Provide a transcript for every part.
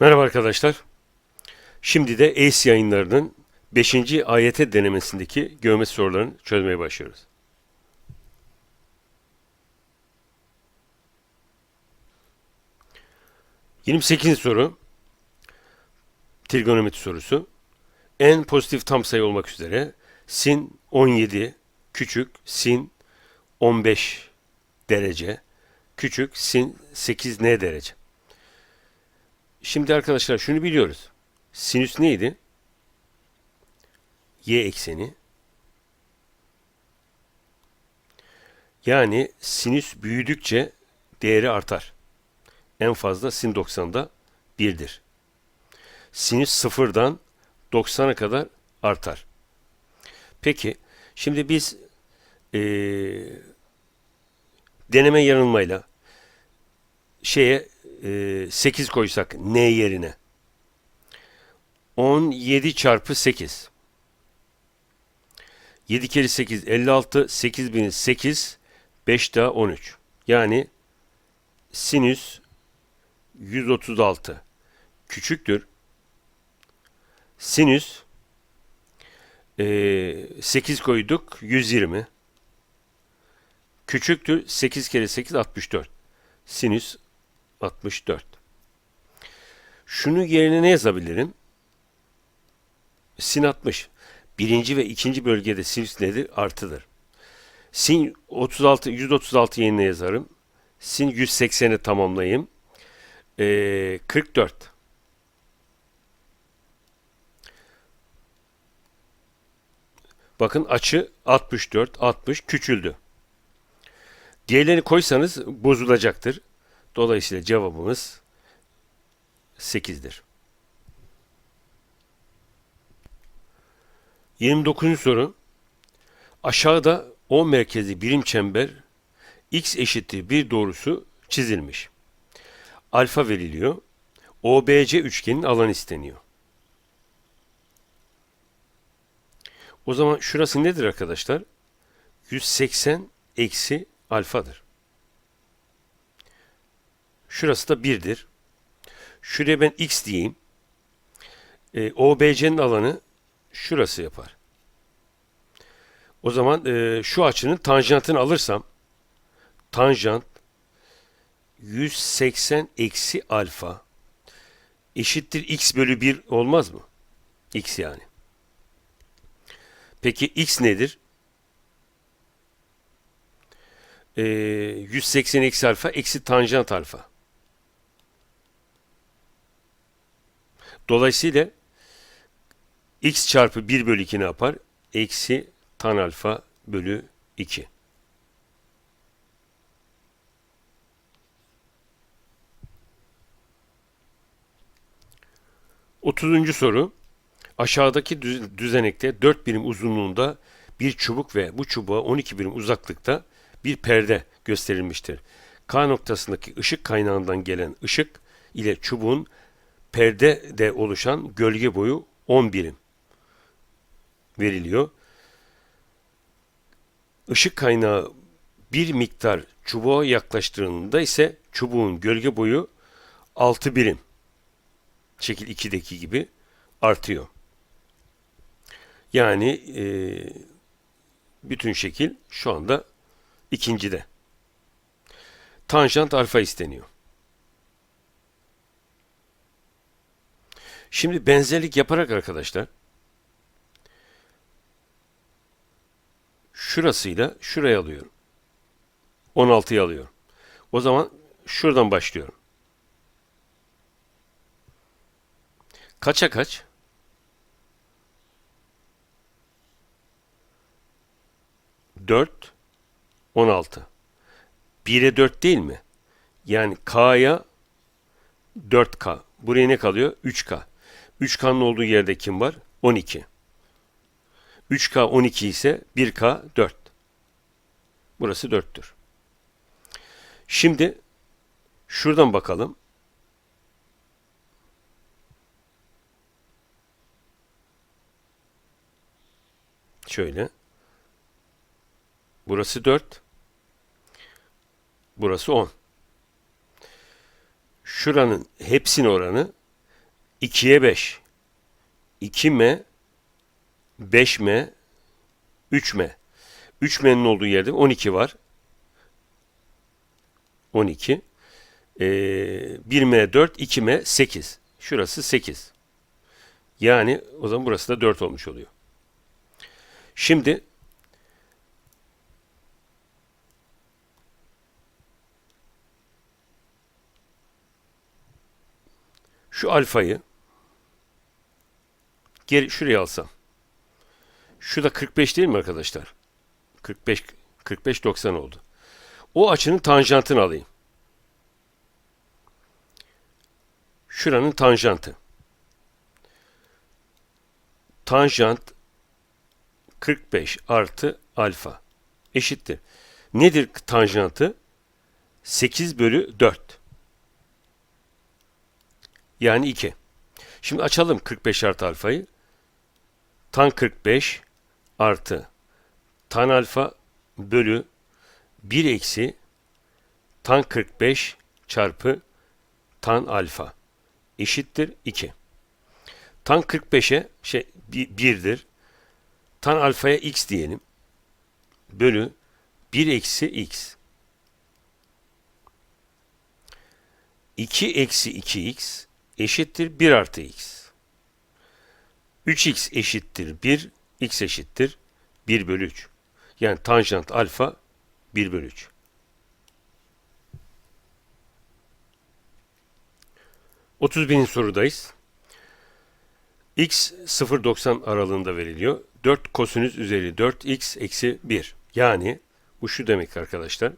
Merhaba arkadaşlar. Şimdi de ACE yayınlarının 5. AYT denemesindeki geometri sorularını çözmeye başlıyoruz. Yirmi sekizinci soru. Trigonometri sorusu. En pozitif tam sayı olmak üzere sin 17 küçük sin 15 derece küçük sin 8n derece. Şimdi arkadaşlar şunu biliyoruz. Sinüs neydi? Y ekseni. Yani sinüs büyüdükçe değeri artar. En fazla sin 90'da 1'dir. Sinüs sıfırdan 90'a kadar artar. Peki şimdi biz eee, deneme yanılmayla şeye e, 8 koysak n yerine? 17 çarpı 8 7 kere 8 56 8008 5 daha 13 yani sinüs 136 küçüktür. Sinüs e, 8 koyduk 120 küçüktür. 8 kere 8 64 sinüs 64. Şunu yerine ne yazabilirim? Sin 60. Birinci ve ikinci bölgede sinüs nedir? Artıdır. Sin 36, 136 yerine yazarım. Sin 180'i tamamlayayım. Ee, 44. Bakın açı 64, 60 küçüldü. Diğerlerini koysanız bozulacaktır. Dolayısıyla cevabımız 8'dir. 29. soru. Aşağıda O merkezli birim çember x eşittir bir doğrusu çizilmiş. Alfa veriliyor. OBC üçgenin alanı isteniyor. O zaman şurası nedir arkadaşlar? 180 eksi alfadır. Şurası da 1'dir. Şuraya ben x diyeyim. E, OBC'nin alanı şurası yapar. O zaman e, şu açının tanjantını alırsam tanjant 180 eksi alfa eşittir x bölü 1 olmaz mı? x yani. Peki x nedir? E, 180 eksi alfa eksi tanjant alfa. Dolayısıyla x çarpı 1 bölü 2 ne yapar? Eksi tan alfa bölü 2. Otuzuncu soru. Aşağıdaki düz- düzenekte 4 birim uzunluğunda bir çubuk ve bu çubuğa 12 birim uzaklıkta bir perde gösterilmiştir. K noktasındaki ışık kaynağından gelen ışık ile çubuğun perdede oluşan gölge boyu 10 birim veriliyor. Işık kaynağı bir miktar çubuğa yaklaştırıldığında ise çubuğun gölge boyu 6 birim. Şekil 2'deki gibi artıyor. Yani e, bütün şekil şu anda ikincide. Tanjant alfa isteniyor. Şimdi benzerlik yaparak arkadaşlar şurasıyla şuraya alıyorum. 16'yı alıyorum. O zaman şuradan başlıyorum. Kaça kaç? Dört, on altı. Bire dört değil mi? Yani K'ya 4K. Buraya ne kalıyor? 3K. 3K'nın olduğu yerde kim var? 12. 3K 12 ise 1K 4. Burası 4'tür. Şimdi şuradan bakalım. Şöyle. Burası 4. Burası 10. Şuranın hepsinin oranı 2'ye 5. 2M 5M 3M. 3M'nin olduğu yerde 12 var. 12. Ee, 1M 4, 2M 8. Şurası 8. Yani o zaman burası da 4 olmuş oluyor. Şimdi şu alfayı geri şuraya alsam. Şu da 45 değil mi arkadaşlar? 45 45 90 oldu. O açının tanjantını alayım. Şuranın tanjantı. Tanjant 45 artı alfa eşittir. Nedir tanjantı? 8 bölü 4. Yani 2. Şimdi açalım 45 artı alfayı. Tan 45 artı tan alfa bölü 1 eksi tan 45 çarpı tan alfa eşittir 2. Tan 45'e şey 1'dir. Tan alfaya x diyelim. Bölü 1 eksi x. 2 eksi 2x eşittir 1 artı x. 3x eşittir 1, x eşittir 1 bölü 3. Yani tanjant alfa 1 bölü 3. Otuz binin sorudayız. x 0.90 aralığında veriliyor. 4 kosinüs üzeri 4x eksi 1. Yani bu şu demek arkadaşlar.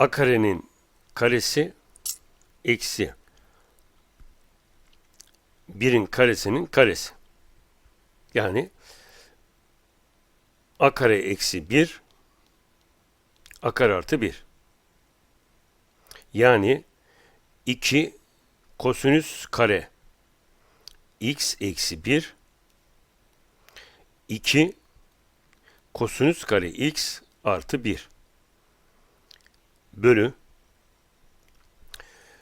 A karenin karesi eksi 1'in karesinin karesi. Yani a kare eksi 1 a kare artı 1. Yani 2 kosinüs kare x eksi 1 2 kosinüs kare x artı 1 bölü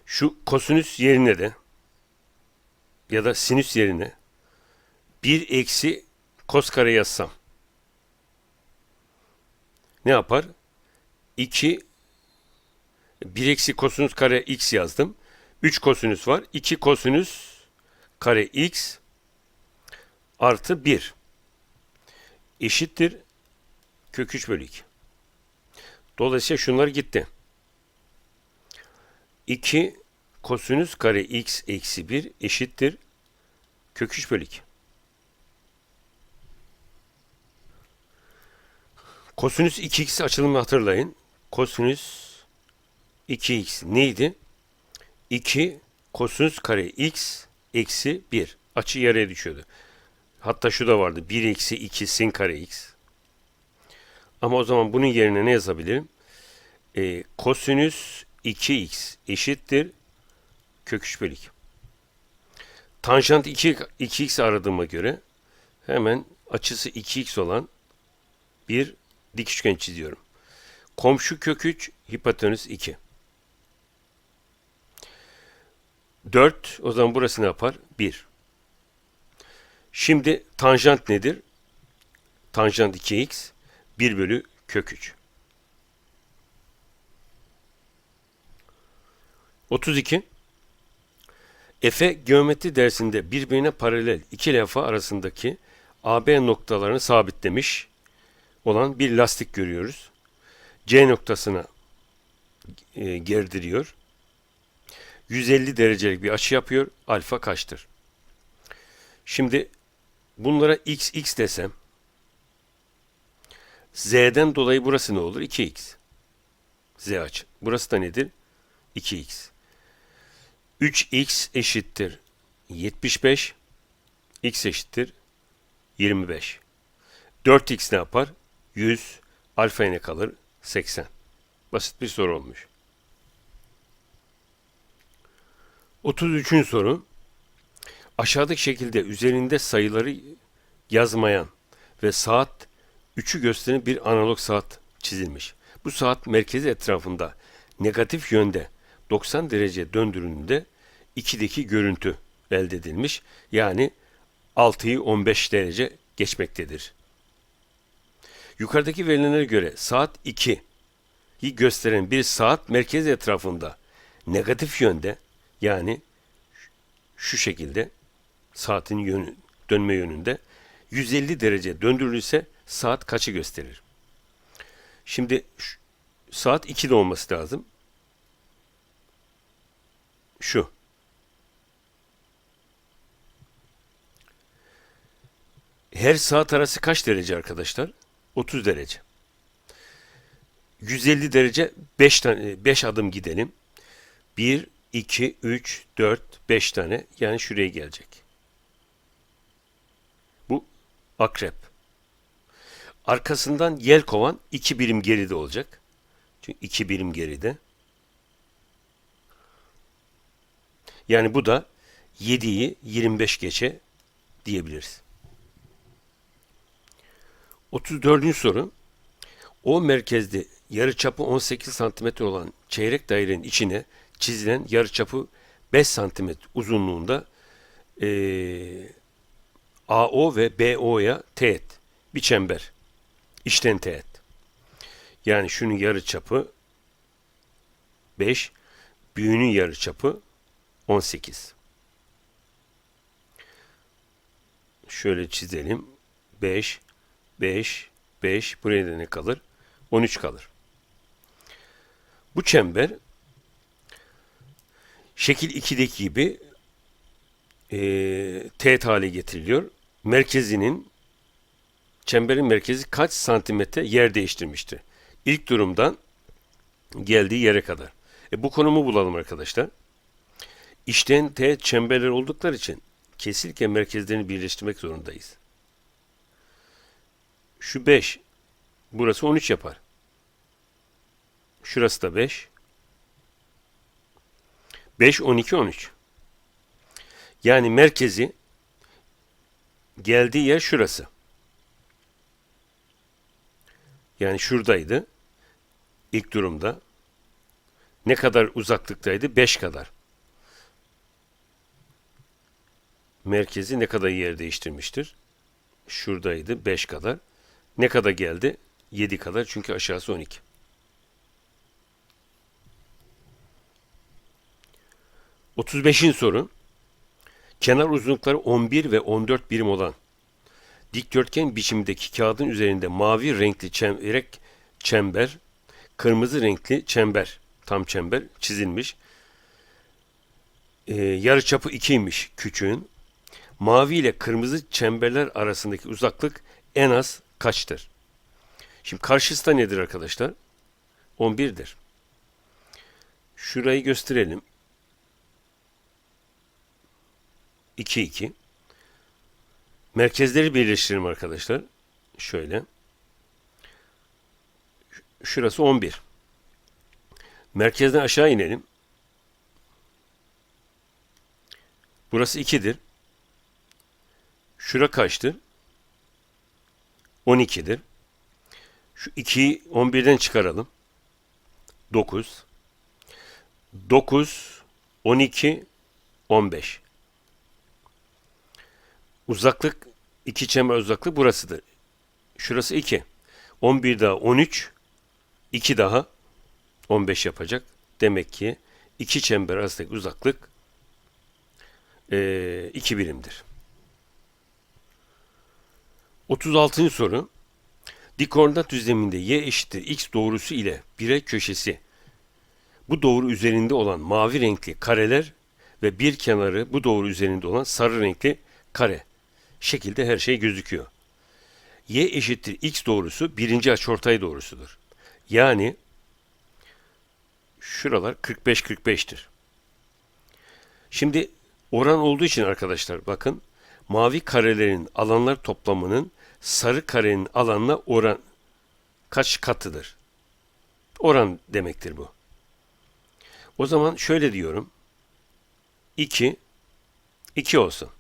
şu kosinüs yerine de ya da sinüs yerine 1 eksi kos kare yazsam ne yapar? 2 1 eksi kosinüs kare x yazdım. 3 kosinüs var. 2 kosinüs kare x artı 1 eşittir kök 3 bölü 2. Dolayısıyla şunlar gitti. 2 kosinüs kare x eksi 1 eşittir kök 3 bölü 2. Kosinüs 2x açılımını hatırlayın. Kosinüs 2x neydi? 2 kosinüs kare x eksi 1. Açı yarıya düşüyordu. Hatta şu da vardı. 1 eksi 2 sin kare x. Ama o zaman bunun yerine ne yazabilirim? E, kosinüs 2x eşittir kök 3 bölü 2. Tanjant 2, 2x aradığıma göre hemen açısı 2x olan bir dik üçgen çiziyorum. Komşu kök 3, hipotenüs 2. 4, o zaman burası ne yapar? 1. Şimdi tanjant nedir? Tanjant 2x 1 bölü kök 3. 32. Efe geometri dersinde birbirine paralel iki levha arasındaki AB noktalarını sabitlemiş olan bir lastik görüyoruz. C noktasına e, gerdiriyor. 150 derecelik bir açı yapıyor. Alfa kaçtır? Şimdi bunlara x x desem z'den dolayı burası ne olur? 2x. z açı. Burası da nedir? 2x. 3x eşittir 75. x eşittir 25. 4x ne yapar? 100. Alfa ne kalır? 80. Basit bir soru olmuş. 33. soru. Aşağıdaki şekilde üzerinde sayıları yazmayan ve saat 3'ü gösteren bir analog saat çizilmiş. Bu saat merkezi etrafında negatif yönde 90 derece döndürüldüğünde 2'deki görüntü elde edilmiş. Yani 6'yı 15 derece geçmektedir. Yukarıdaki verilere göre saat 2'yi gösteren bir saat merkezi etrafında negatif yönde yani şu şekilde saatin yönü, dönme yönünde 150 derece döndürülürse saat kaçı gösterir? Şimdi saat 2'de olması lazım. Şu. Her saat arası kaç derece arkadaşlar? 30 derece. 150 derece 5 tane 5 adım gidelim. 1 2 3 4 5 tane yani şuraya gelecek. Bu akrep. Arkasından yel kovan 2 birim geride olacak. Çünkü 2 birim geride. Yani bu da 7'yi 25 geçe diyebiliriz. 34. soru. O merkezde yarıçapı 18 cm olan çeyrek dairenin içine çizilen yarıçapı 5 cm uzunluğunda eee, AO ve BO'ya teğet bir çember. İçten teğet. Yani şunun yarıçapı 5, büyüğünün yarıçapı 18. Şöyle çizelim. 5, 5, 5. Buraya da ne kalır? 13 kalır. Bu çember şekil 2'deki gibi eee teğet hale getiriliyor. Merkezinin çemberin merkezi kaç santimetre yer değiştirmiştir? İlk durumdan geldiği yere kadar. E, bu konumu bulalım arkadaşlar. İşten teğet çemberler oldukları için kesilken merkezlerini birleştirmek zorundayız. Şu 5. Burası 13 yapar. Şurası da 5. 5, 12, 13. Yani merkezi geldiği yer şurası. Yani şuradaydı. İlk durumda. Ne kadar uzaklıktaydı? 5 kadar. Merkezi ne kadar yer değiştirmiştir? Şuradaydı 5 kadar. Ne kadar geldi? 7 kadar çünkü aşağısı 12. Otuz beşin soru. Kenar uzunlukları 11 ve 14 birim olan dikdörtgen biçimdeki kağıdın üzerinde mavi renkli çemberek çember, kırmızı renkli çember, tam çember çizilmiş. Ee, yarıçapı 2'ymiş küçüğün. Mavi ile kırmızı çemberler arasındaki uzaklık en az kaçtır? Şimdi karşısı da nedir arkadaşlar? 11'dir. Şurayı gösterelim. 2 2. Merkezleri birleştirelim arkadaşlar. Şöyle. Şurası 11. Merkezden aşağı inelim. Burası 2'dir. Şura kaçtır? 12'dir. Şu 2'yi 11'den çıkaralım. 9. 9, 12, 15. Uzaklık, iki çember uzaklığı burasıdır. Şurası 2. 11 daha 13, 2 daha 15 yapacak. Demek ki iki çember arasındaki uzaklık 2 birimdir. 36. soru. Dik koordinat düzleminde y eşittir x doğrusu ile bire köşesi. Bu doğru üzerinde olan mavi renkli kareler ve bir kenarı bu doğru üzerinde olan sarı renkli kare şekilde her şey gözüküyor. Y eşittir x doğrusu birinci açıortay doğrusudur. Yani şuralar 45-45'tir. Şimdi oran olduğu için arkadaşlar bakın mavi karelerin alanlar toplamının sarı karenin alanına oran kaç katıdır? Oran demektir bu. O zaman şöyle diyorum. 2 2 olsun.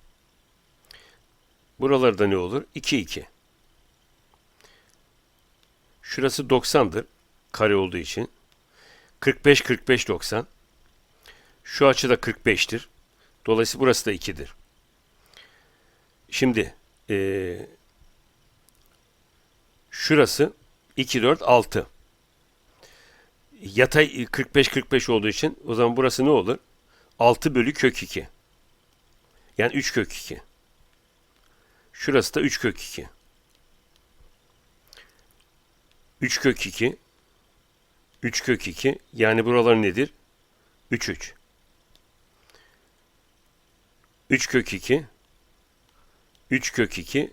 Buralarda ne olur? 2 2. Şurası 90'dır. Kare olduğu için. 45 45 90. Şu açı da 45'tir. Dolayısıyla burası da 2'dir. Şimdi eee, şurası 2 4 6. Yatay 45 45 olduğu için o zaman burası ne olur? 6 bölü kök 2. Yani 3 kök 2. Şurası da 3 kök 2. 3 kök 2. 3 kök 2. Yani buralar nedir? 3 3. 3 kök 2. 3 kök 2.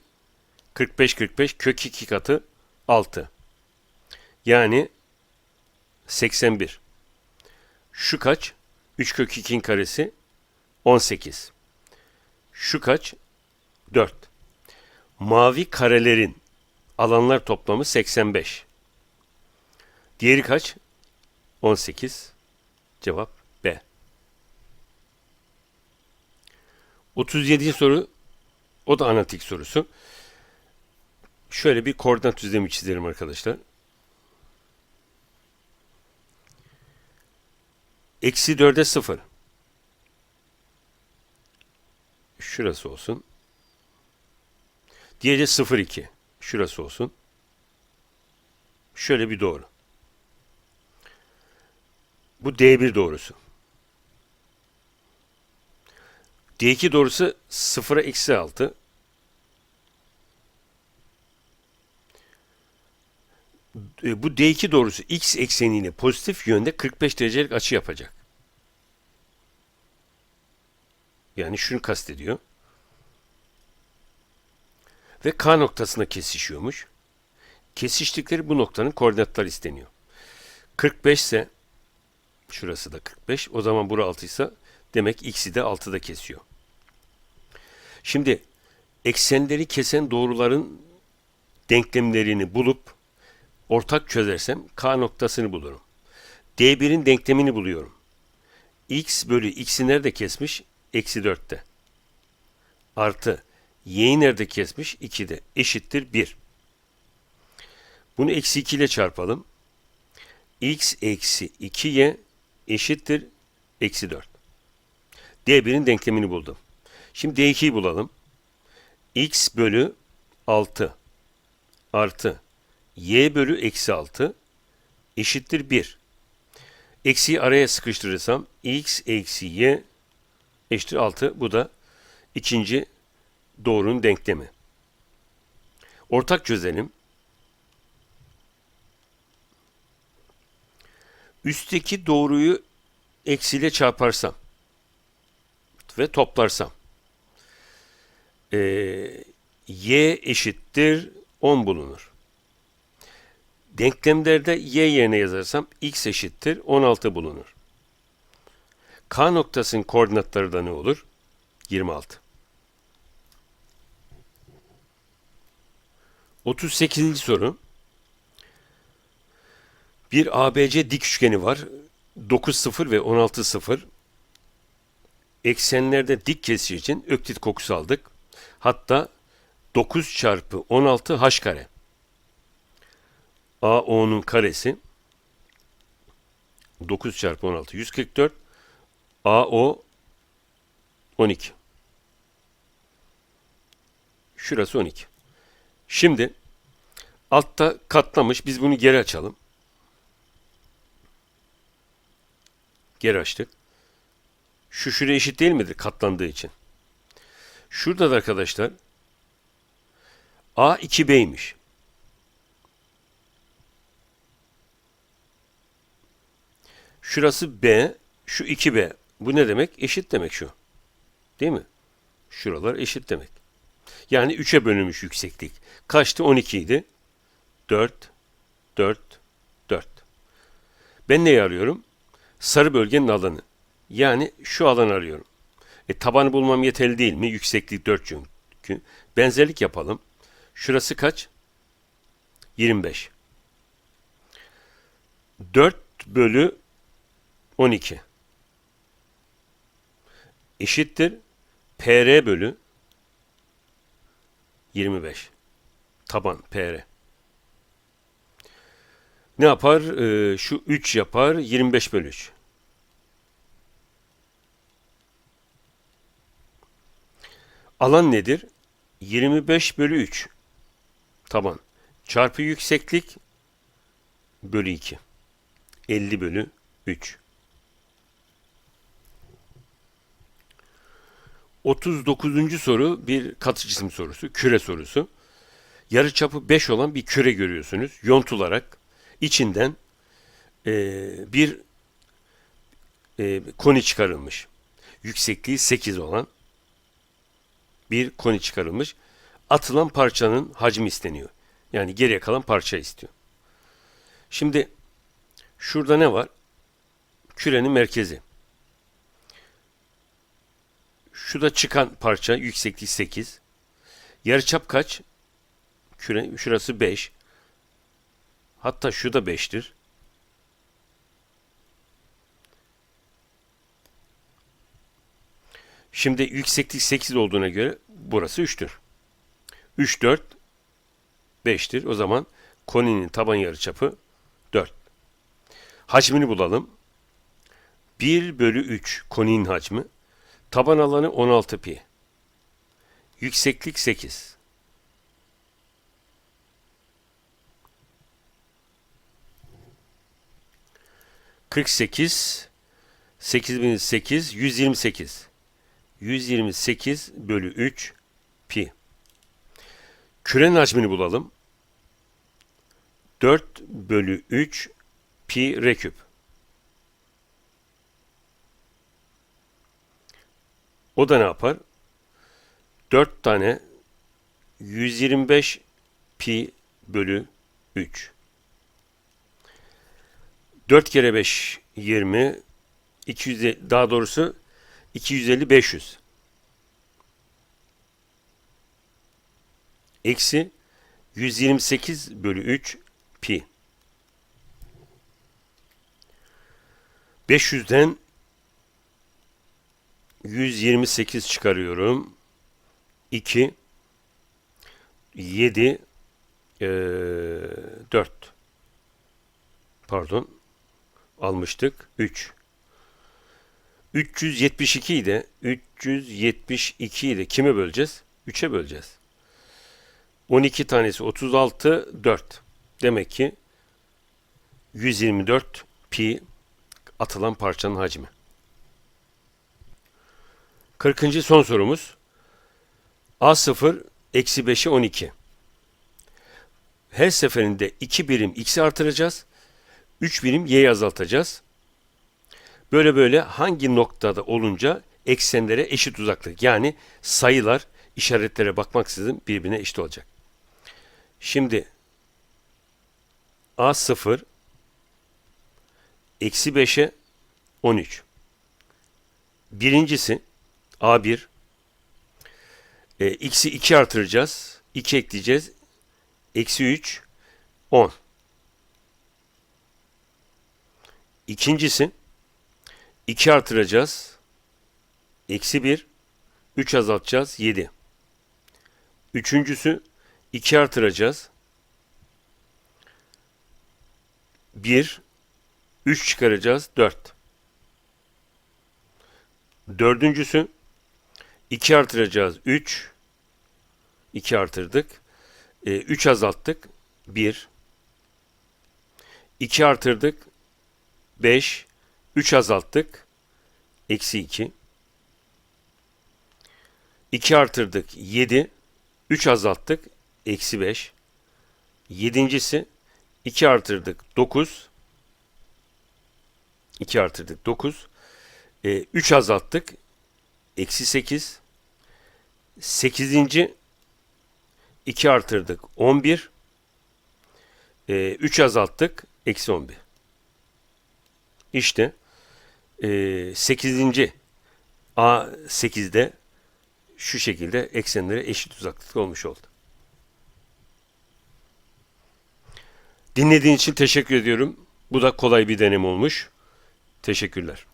45 45 kök 2 katı 6. Yani 81. Şu kaç? 3 kök 2'nin karesi 18. Şu kaç? 4. Mavi karelerin alanlar toplamı 85. Diğeri kaç? 18. Cevap B. 37. soru o da analitik sorusu. Şöyle bir koordinat düzlemi çizelim arkadaşlar. Eksi 4'e 0. Şurası olsun. Diğeri 0,2. Şurası olsun. Şöyle bir doğru. Bu D1 doğrusu. D2 doğrusu 0'a eksi 6. Bu D2 doğrusu x ekseniyle pozitif yönde 45 derecelik açı yapacak. Yani şunu kastediyor. Ve K noktasına kesişiyormuş. Kesiştikleri bu noktanın koordinatları isteniyor. 45 ise şurası da 45. O zaman bura 6 ise demek x'i de 6'da kesiyor. Şimdi eksenleri kesen doğruların denklemlerini bulup ortak çözersem K noktasını bulurum. D1'in denklemini buluyorum. X bölü X'i nerede kesmiş? Eksi 4'te. Artı Y'yi nerede kesmiş? 2'de. Eşittir 1. Bunu eksi 2 ile çarpalım. X eksi 2Y eşittir eksi 4. D1'in denklemini buldum. Şimdi D2'yi bulalım. X bölü 6 artı y bölü eksi 6 eşittir 1. Eksiyi araya sıkıştırırsam x eksi y eşittir 6. Bu da ikinci doğrunun denklemi. Ortak çözelim. Üstteki doğruyu eksiyle çarparsam ve toplarsam eee, y eşittir 10 bulunur. Denklemlerde y yerine yazarsam x eşittir 16 bulunur. K noktasının koordinatları da ne olur? 26. 38. soru. Bir ABC dik üçgeni var. 9 0 ve 16 0. Eksenlerde dik kesiş için öklit kokusu aldık. Hatta 9 çarpı 16 h kare. AO'nun karesi 9 çarpı 16 144 AO 12 Şurası 12 Şimdi altta katlamış biz bunu geri açalım. Geri açtık. Şu şuraya eşit değil midir katlandığı için? Şurada da arkadaşlar A 2B'ymiş Şurası B, şu 2B. Bu ne demek? Eşit demek şu. Değil mi? Şuralar eşit demek. Yani 3'e bölünmüş yükseklik. Kaçtı? 12 idi. 4, 4, 4. Ben neyi arıyorum? Sarı bölgenin alanı. Yani şu alanı arıyorum. E, tabanı bulmam yeterli değil mi? Yükseklik 4 çünkü. Benzerlik yapalım. Şurası kaç? 25. 4 bölü 12 eşittir PR bölü 25. Taban PR. Ne yapar? Ee, şu 3 yapar. 25 bölü 3. Alan nedir? 25 bölü 3. Taban. Çarpı yükseklik bölü 2. 50 bölü 3. 39. soru bir katı cisim sorusu, küre sorusu. Yarıçapı 5 olan bir küre görüyorsunuz. Yontularak içinden e, bir e, koni çıkarılmış. Yüksekliği 8 olan bir koni çıkarılmış. Atılan parçanın hacmi isteniyor. Yani geriye kalan parça istiyor. Şimdi şurada ne var? Kürenin merkezi. Şurada çıkan parça yüksekliği 8. Yarıçap kaç? Küre, şurası 5. Hatta şu da 5'tir. Şimdi yükseklik 8 olduğuna göre burası 3'tür. 3, 4, 5'tir. O zaman koninin taban yarıçapı 4. Hacmini bulalım. 1 bölü 3 koninin hacmi. Taban alanı 16 pi. Yükseklik 8. Kırk sekiz, sekiz bin sekiz, yüz yirmi sekiz. Yüz yirmi sekiz bölü üç pi. Kürenin hacmini bulalım. Dört bölü üç pi r O da ne yapar? 4 tane 125 pi bölü 3. 4 kere 5 20 200 daha doğrusu 250 500. Eksi 128 bölü 3 pi. 500'den 128 çıkarıyorum. 2 7 e, 4 pardon almıştık 3 372'yi de 372'yi de kime böleceğiz? 3'e böleceğiz. 12 tanesi 36 4. Demek ki 124 pi atılan parçanın hacmi. 40. son sorumuz. A0 eksi 5'i 12. Her seferinde 2 birim x'i artıracağız. 3 birim y'yi azaltacağız. Böyle böyle hangi noktada olunca eksenlere eşit uzaklık yani sayılar işaretlere bakmaksızın birbirine eşit olacak. Şimdi A0 eksi 5'e 13. Birincisi A1 e, x'i 2 artıracağız. 2 ekleyeceğiz. Eksi 3 10. İkincisi 2 artıracağız. Eksi 1 3 azaltacağız. 7. Üçüncüsü 2 artıracağız. 1 3 çıkaracağız. 4. Dördüncüsü 2 artıracağız. 3 2 artırdık. E, 3 azalttık. 1 2 artırdık. 5 3 azalttık. Eksi 2 2 artırdık. 7 3 azalttık. Eksi 5 Yedincisi 2 artırdık. 9 2 artırdık. 9 e, 3 azalttık. Eksi 8. 8. 2 artırdık. 11. E, 3 azalttık. Eksi 11. İşte e, 8. A8'de şu şekilde eksenlere eşit uzaklıkta olmuş oldu. Dinlediğin için teşekkür ediyorum. Bu da kolay bir denem olmuş. Teşekkürler.